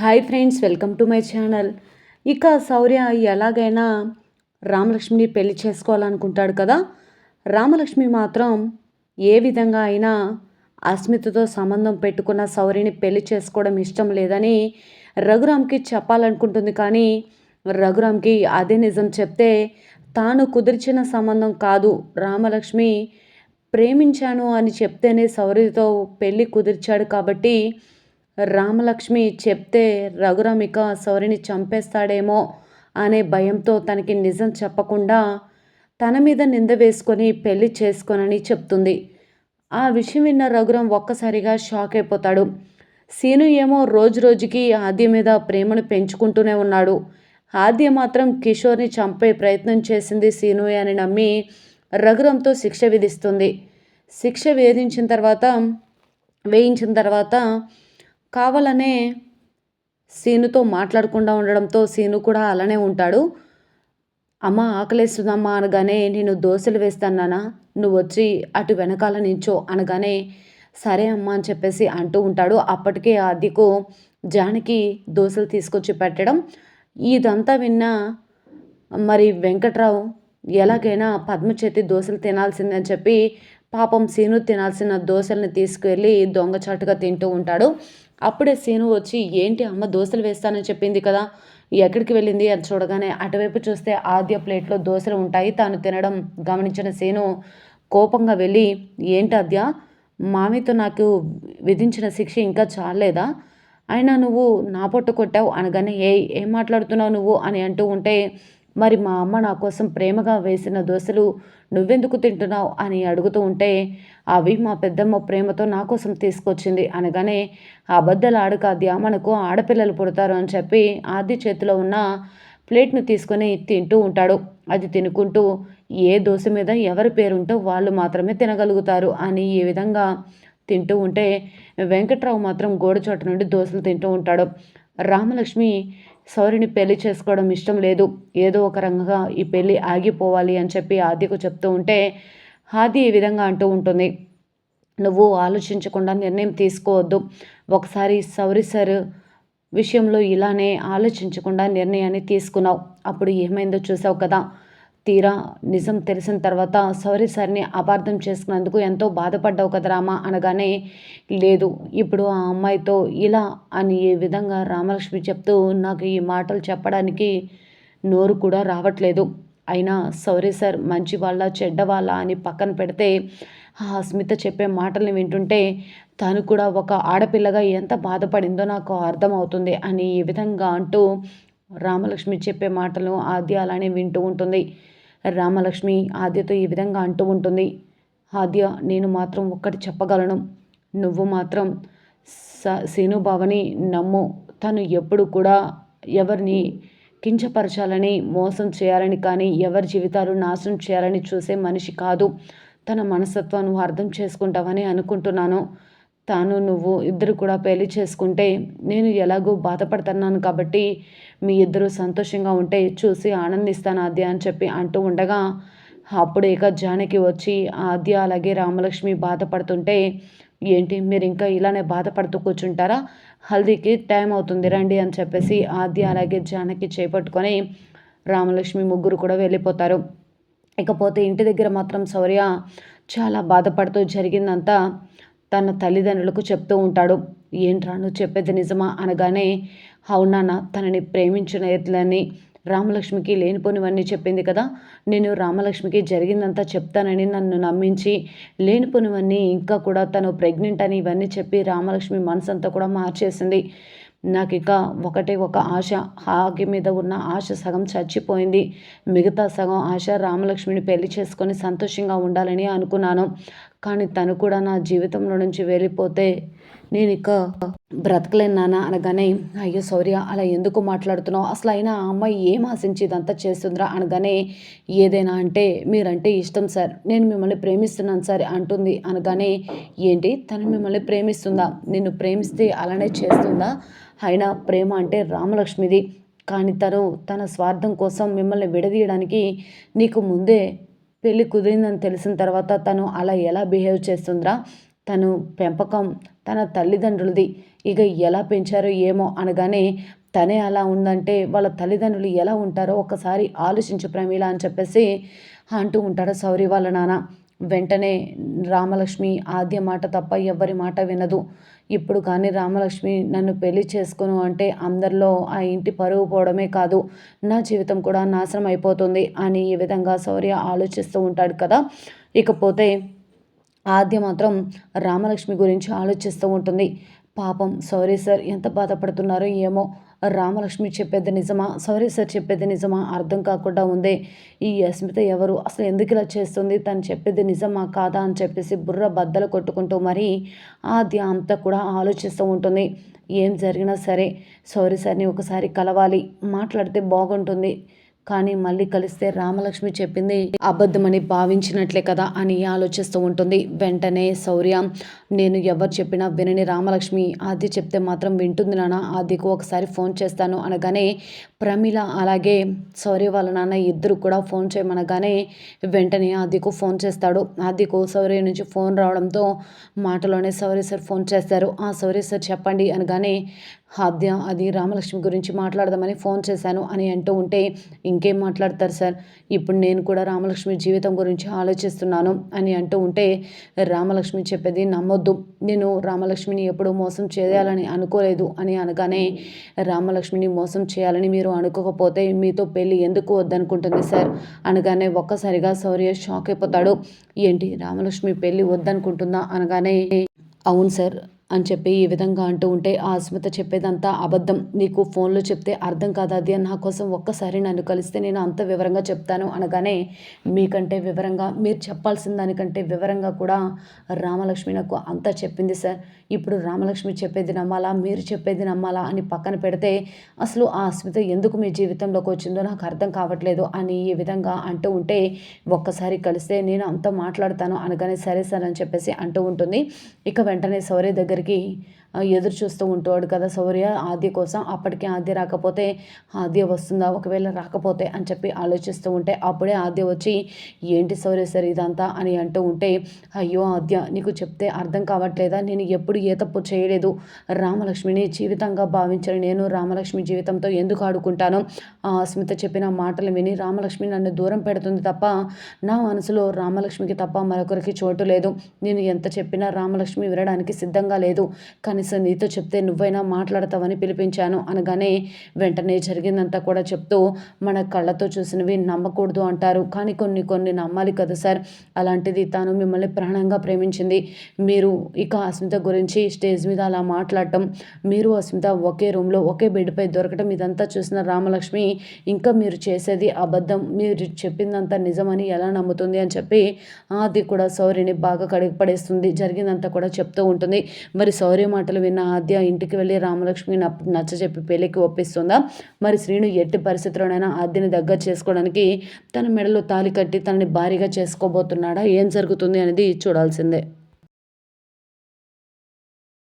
Hi friends welcome to my channel. ఇక శౌర్య ఎలాగైనా రామలక్ష్మిని పెళ్ళి చేసుకోవాలనుకుంటాడు కదా? రామలక్ష్మి మాత్రం ఏ విధంగా అయినా అస్మితతో సంబంధం పెట్టుకున్న శౌర్యని పెళ్ళి చేసుకోవడం ఇష్టం లేదని రఘురామ్కి చెప్పాలనుకుంటుంది. కానీ రఘురామ్కి అదే నిజం చెప్తే తాను కుదిర్చిన సంబంధం కాదు. రామలక్ష్మి ప్రేమించాను అని చెప్తేనే శౌర్యతో పెళ్ళి కుదిర్చాడు కాబట్టి రామలక్ష్మి చెప్తే రఘురామిక శౌరిని చంపేస్తాడేమో అనే భయంతో తనకి నిజం చెప్పకుండా తన మీద నింద వేసుకొని పెళ్ళి చేసుకోనని చెప్తుంది. ఆ విషయం విన్న రఘురాం ఒక్కసారిగా షాక్ అయిపోతాడు. సీను ఏమో రోజు రోజుకి ఆద్య మీద ప్రేమను పెంచుకుంటూనే ఉన్నాడు. ఆద్య మాత్రం కిషోర్ని చంపే ప్రయత్నం చేసింది సీను అని నమ్మి రఘురంతో శిక్ష విధిస్తుంది. శిక్ష వేధించిన తర్వాత వేయించిన తర్వాత కావాలనే సీనుతో మాట్లాడకుండా ఉండడంతో సీను కూడా అలానే ఉంటాడు. అమ్మ ఆకలేస్తుందమ్మా అనగానే నేను దోశలు వేస్తానా నువ్వు వచ్చి అటు వెనకాల నించో అనగానే సరే అమ్మా అని చెప్పేసి అంటూ ఉంటాడు. అప్పటికే ఆదికు జానకి దోశలు తీసుకొచ్చి పెట్టడం. ఇదంతా విన్న మరి వెంకట్రావు ఎలాగైనా పద్మ చేతి దోశలు తినాల్సిందని చెప్పి పాపం సీను తినాల్సిన దోశల్ని తీసుకువెళ్ళి దొంగచాటుగా తింటూ ఉంటాడు. అప్పుడే సీను వచ్చి ఏంటి అమ్మ దోశలు వేస్తానని చెప్పింది కదా? ఎక్కడికి వెళ్ళింది? అని చూడగానే అటువైపు చూస్తే ఆద్య ప్లేట్లో దోశలు ఉంటాయి. తాను తినడం గమనించిన సీను కోపంగా వెళ్ళి ఏంటి ఆద్య? మామితో నాకు విధించిన శిక్ష ఇంకా చాలేదా అయినా నువ్వు నా పొట్టు కొట్టావు అనగానే ఏ ఏం మాట్లాడుతున్నావు నువ్వు? అని అంటూ ఉంటే మరి మా అమ్మ నా కోసం ప్రేమగా వేసిన దోశలు నువ్వెందుకు తింటున్నావు అని అడుగుతూ ఉంటే అవి మా పెద్దమ్మ ప్రేమతో నా కోసం తీసుకొచ్చింది అనగానే అబద్ధాలు ఆడకాద్య మనకు ఆడపిల్లలు పుడతారు అని చెప్పి ఆది చేతిలో ఉన్న ప్లేట్ను తీసుకొని తింటూ ఉంటాడు. అది తినుకుంటూ ఏ దోశ మీద ఎవరి పేరుంటో వాళ్ళు మాత్రమే తినగలుగుతారు అని ఈ విధంగా తింటూ ఉంటే వెంకట్రావు మాత్రం గోడచోట నుండి దోశలు తింటూ ఉంటాడు. రామలక్ష్మి సౌరిని పెళ్ళి చేసుకోవడం ఇష్టం లేదు. ఏదో ఒక రంగంగా ఈ పెళ్ళి ఆగిపోవాలి అని చెప్పి ఆదికు చెప్తూ ఉంటే ఆది ఈ విధంగా అంటూ ఉంటుంది. నువ్వు ఆలోచించకుండా నిర్ణయం తీసుకోవద్దు. ఒకసారి సౌరి సార్ విషయంలో ఇలానే ఆలోచించకుండా నిర్ణయాన్ని తీసుకున్నావు. అప్పుడు ఏమైందో చూసావు కదా. తీరా నిజం తెలిసిన తర్వాత సారీ సార్ని అపార్థం చేసుకున్నందుకు ఎంతో బాధపడ్డావు కదా రామా అనగానే లేదు ఇప్పుడు ఆ అమ్మాయితో ఇలా అని ఏ విధంగా రామలక్ష్మి చెప్తూ నాకు ఈ మాటలు చెప్పడానికి నోరు కూడా రావట్లేదు. అయినా సౌరీ సార్ మంచి వాళ్ళ చెడ్డ వాళ్ళ అని పక్కన పెడితే ఆ అస్మిత చెప్పే మాటల్ని వింటుంటే తను కూడా ఒక ఆడపిల్లగా ఎంత బాధపడిందో నాకు అర్థమవుతుంది అని ఈ విధంగా అంటూ రామలక్ష్మి చెప్పే మాటలు ఆద్య అలానే వింటూ ఉంటుంది. రామలక్ష్మి ఆద్యతో ఈ విధంగా అంటూ ఉంటుంది. ఆద్య నేను మాత్రం ఒక్కటి చెప్పగలను. నువ్వు మాత్రం స సీనుబావని నమ్ము. తను ఎప్పుడు కూడా ఎవరిని కించపరచాలని మోసం చేయాలని కానీ ఎవరి జీవితాలు నాశనం చేయాలని చూసే మనిషి కాదు. తన మనస్తత్వాన్ని అర్థం చేసుకుంటావని అనుకుంటున్నాను. తాను నువ్వు ఇద్దరు కూడా పెళ్ళి చేసుకుంటే నేను ఎలాగో బాధపడుతున్నాను కాబట్టి మీ ఇద్దరు సంతోషంగా ఉంటే చూసి ఆనందిస్తాను ఆద్య అని చెప్పి అంటూ ఉండగా అప్పుడు ఇక జానకి వచ్చి ఆద్య అలాగే రామలక్ష్మి బాధపడుతుంటే ఏంటి మీరు ఇంకా ఇలానే బాధపడుతూ కూర్చుంటారా? హల్దీకి టైం అవుతుంది రండి అని చెప్పేసి ఆద్య అలాగే జానకి చేపట్టుకొని రామలక్ష్మి ముగ్గురు కూడా వెళ్ళిపోతారు. ఇకపోతే ఇంటి దగ్గర మాత్రం శౌర్య చాలా బాధపడుతూ జరిగిందంతా తన తల్లిదండ్రులకు చెప్తూ ఉంటాడు. ఏంట్రా నువ్వు చెప్పేది నిజమా? అనగానే అవునాన్న తనని ప్రేమించిన ఎట్లని? రామలక్ష్మికి లేనిపోనివన్నీ చెప్పింది కదా? నేను రామలక్ష్మికి జరిగిందంతా చెప్తానని నన్ను నమ్మించి లేనిపోనివన్నీ ఇంకా కూడా తను ప్రెగ్నెంట్ అని ఇవన్నీ చెప్పి రామలక్ష్మి మనసంతా కూడా మార్చేసింది. నాకు ఇక ఒకటే ఒక ఆశ హాగి మీద ఉన్న ఆశ సగం చచ్చిపోయింది. మిగతా సగం ఆశ రామలక్ష్మిని పెళ్ళి చేసుకొని సంతోషంగా ఉండాలని అనుకున్నాను. కానీ తను కూడా నా జీవితంలో నుంచి వెళ్ళిపోతే నేను ఇక బ్రతకలేను నాన్న అనగానే అయ్యో సౌర్య అలా ఎందుకు మాట్లాడుతున్నావు? అసలు అయినా ఆ అమ్మాయి ఏం ఆశించి ఇదంతా చేస్తుందిరా? అనగానే ఏదైనా అంటే మీరంటే ఇష్టం సార్. నేను మిమ్మల్ని ప్రేమిస్తున్నాను సార్ అంటుంది. అనగానే ఏంటి? తను మిమ్మల్ని ప్రేమిస్తుందా? నిన్ను ప్రేమిస్తే అలానే చేస్తుందా? అయినా ప్రేమ అంటే రామలక్ష్మిది. కానీ తను తన స్వార్థం కోసం మిమ్మల్ని విడదీయడానికి నీకు ముందే పెళ్ళి కుదిరిందని తెలిసిన తర్వాత తను అలా ఎలా బిహేవ్ చేస్తుందిరా? తను పెంపకం తన తల్లిదండ్రులది ఇక ఎలా పెంచారో ఏమో అనగానే తనే అలా ఉందంటే వాళ్ళ తల్లిదండ్రులు ఎలా ఉంటారో ఒకసారి ఆలోచించు ప్రమీల అని చెప్పేసి అంటూ ఉంటాడు సౌరి వాళ్ళ నాన్న. వెంటనే రామలక్ష్మి ఆద్య మాట తప్ప ఎవ్వరి మాట వినదు. ఇప్పుడు కానీ రామలక్ష్మి నన్ను పెళ్ళి చేసుకును అంటే అందరిలో ఆ ఇంటి పరువు పోవడమే కాదు నా జీవితం కూడా నాశనం అయిపోతుంది అని ఈ విధంగా శౌర్య ఆలోచిస్తూ ఉంటాడు కదా. ఇకపోతే ఆద్య మాత్రం రామలక్ష్మి గురించి ఆలోచిస్తూ ఉంటుంది. పాపం సారీ సార్ ఎంత బాధపడుతున్నారో ఏమో రామలక్ష్మి చెప్పేది నిజమా? సారీ సార్ చెప్పేది నిజమా? అర్థం కాకుండా ఉంది. ఈ అస్మిత ఎవరు? అసలు ఎందుకు ఇలా చేస్తుంది? తను చెప్పేది నిజమా కాదా అని చెప్పేసి బుర్ర బద్దలు కొట్టుకుంటూ మరీ ఆద్య అంతా కూడా ఆలోచిస్తూ ఉంటుంది. ఏం జరిగినా సరే సారీ సార్ని ఒకసారి కలవాలి. మాట్లాడితే బాగుంటుంది. కానీ మళ్ళీ కలిస్తే రామలక్ష్మి చెప్పింది అబద్ధమని భావించినట్లే కదా అని ఆలోచిస్తూ ఉంటుంది. వెంటనే శౌర్య నేను ఎవరు చెప్పినా వినని రామలక్ష్మి ఆది చెప్తే మాత్రం వింటుంది నాన్న ఆదికు ఒకసారి ఫోన్ చేస్తాను అనగానే ప్రమిళ అలాగే సౌర్య వాళ్ళ నాన్న ఇద్దరు కూడా ఫోన్ చేయమనగానే వెంటనే ఆదికు ఫోన్ చేస్తాడు. ఆదికు సౌర్య నుంచి ఫోన్ రావడంతో మాటలోనే సౌర్య సార్ ఫోన్ చేస్తారు. ఆ సౌర్య సార్ చెప్పండి అనగానే ఆద్య అది రామలక్ష్మి గురించి మాట్లాడదామని ఫోన్ చేశాను అని అంటూ ఉంటే ఇంకేం మాట్లాడతారు సార్? ఇప్పుడు నేను కూడా రామలక్ష్మి జీవితం గురించి ఆలోచిస్తున్నాను అని అంటూ ఉంటే రామలక్ష్మి చెప్పేది నమ్మొద్దు. నేను రామలక్ష్మిని ఎప్పుడూ మోసం చేయాలని అనుకోలేదు అని అనగానే రామలక్ష్మిని మోసం చేయాలని మీరు అనుకోకపోతే మీతో పెళ్ళి ఎందుకు వద్దనుకుంటుంది సార్? అనగానే ఒక్కసారిగా శౌర్య షాక్ అయిపోతాడు. ఏంటి రామలక్ష్మి పెళ్ళి వద్దనుకుంటుందా? అనగానే అవును సార్ అని చెప్పి ఈ విధంగా అంటూ ఉంటే ఆ అస్మిత చెప్పేదంతా అబద్ధం. నీకు ఫోన్లో చెప్తే అర్థం కాదాది నా కోసం ఒక్కసారి నన్ను కలిస్తే నేను అంత వివరంగా చెప్తాను అనగానే మీకంటే వివరంగా మీరు చెప్పాల్సిన దానికంటే వివరంగా కూడా రామలక్ష్మి నాకు అంతా చెప్పింది సార్. ఇప్పుడు రామలక్ష్మి చెప్పేది నమ్మాలా మీరు చెప్పేది నమ్మాలా అని పక్కన పెడితే అసలు ఆ అస్మిత ఎందుకు మీ జీవితంలోకి వచ్చిందో నాకు అర్థం కావట్లేదు అని ఈ విధంగా అంటూ ఉంటే ఒక్కసారి కలిస్తే నేను అంతా మాట్లాడతాను అనగానే సరే సార్ అని చెప్పేసి అంటూ ఉంటుంది. ఇక వెంటనే సౌర్య దగ్గర దగ్గరికి ఎదురు చూస్తూ ఉంటాడు కదా సౌర్య ఆద్య కోసం. అప్పటికే ఆద్య రాకపోతే ఆద్య వస్తుందా? ఒకవేళ రాకపోతే అని చెప్పి ఆలోచిస్తూ ఉంటే అప్పుడే ఆద్య వచ్చి ఏంటి సౌర్య సార్ ఇదంతా? అని అంటూ ఉంటే అయ్యో ఆద్య నీకు చెప్తే అర్థం కావట్లేదా? నేను ఎప్పుడు ఏ తప్పు చేయలేదు. రామలక్ష్మిని జీవితంగా భావించను నేను రామలక్ష్మి జీవితంతో ఎందుకు ఆడుకుంటాను? ఆ చెప్పిన మాటలు విని రామలక్ష్మి నన్ను దూరం పెడుతుంది తప్ప నా మనసులో రామలక్ష్మికి తప్ప మరొకరికి చోటు లేదు. నేను ఎంత చెప్పినా రామలక్ష్మి వినడానికి సిద్ధంగా లేదు. కానీ కనీసం నీతో చెప్తే నువ్వైనా మాట్లాడతావని పిలిపించాను అనగానే వెంటనే జరిగిందంతా కూడా చెప్తూ మన కళ్ళతో చూసినవి నమ్మకూడదు అంటారు. కానీ కొన్ని కొన్ని నమ్మాలి కదా సార్. అలాంటిది తాను మిమ్మల్ని ప్రాణంగా ప్రేమించింది. మీరు ఇక అస్మిత గురించి స్టేజ్ మీద అలా మాట్లాడటం మీరు అస్మిత ఒకే రూమ్లో ఒకే బెడ్పై దొరకటం ఇదంతా చూసిన రామలక్ష్మి ఇంకా మీరు చేసేది అబద్ధం మీరు చెప్పిందంతా నిజమని ఎలా నమ్ముతుంది అని చెప్పి అది కూడా సౌర్యని బాగా కడిగి పడేస్తుంది. జరిగిందంతా కూడా చెప్తూ ఉంటుంది. మరి శౌర్య మాటలు విన్న ఆద్య ఇంటికి వెళ్ళి రామలక్ష్మి నచ్చ చెప్పి పెళ్ళికి ఒప్పిస్తుందా? మరి శ్రీను ఎట్టి పరిస్థితుల్లోనైనా ఆద్యని దగ్గర చేసుకోవడానికి తన మెడలో తాలి కట్టి తనని భారీగా చేసుకోబోతున్నాడా? ఏం జరుగుతుంది అనేది చూడాల్సిందే.